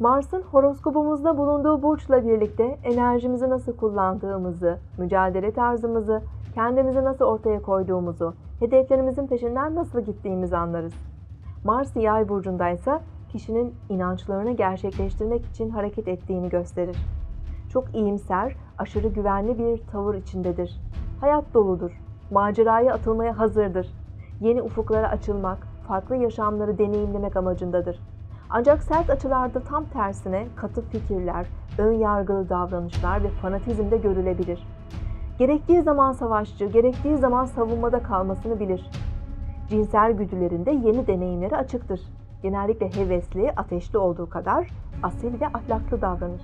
Mars'ın horoskopumuzda bulunduğu burçla birlikte enerjimizi nasıl kullandığımızı, mücadele tarzımızı, kendimizi nasıl ortaya koyduğumuzu, hedeflerimizin peşinden nasıl gittiğimizi anlarız. Mars Yay burcundaysa kişinin inançlarını gerçekleştirmek için hareket ettiğini gösterir. Çok iyimser, aşırı güvenli bir tavır içindedir. Hayat doludur. Maceraya atılmaya hazırdır. Yeni ufuklara açılmak, farklı yaşamları deneyimlemek amacındadır. Ancak sert açılarda tam tersine katı fikirler, ön yargılı davranışlar ve fanatizm de görülebilir. Gerektiği zaman savaşçı, gerektiği zaman savunmada kalmasını bilir. Cinsel güdülerinde yeni deneyimlere açıktır. Genellikle hevesli, ateşli olduğu kadar asil ve ahlaklı davranır.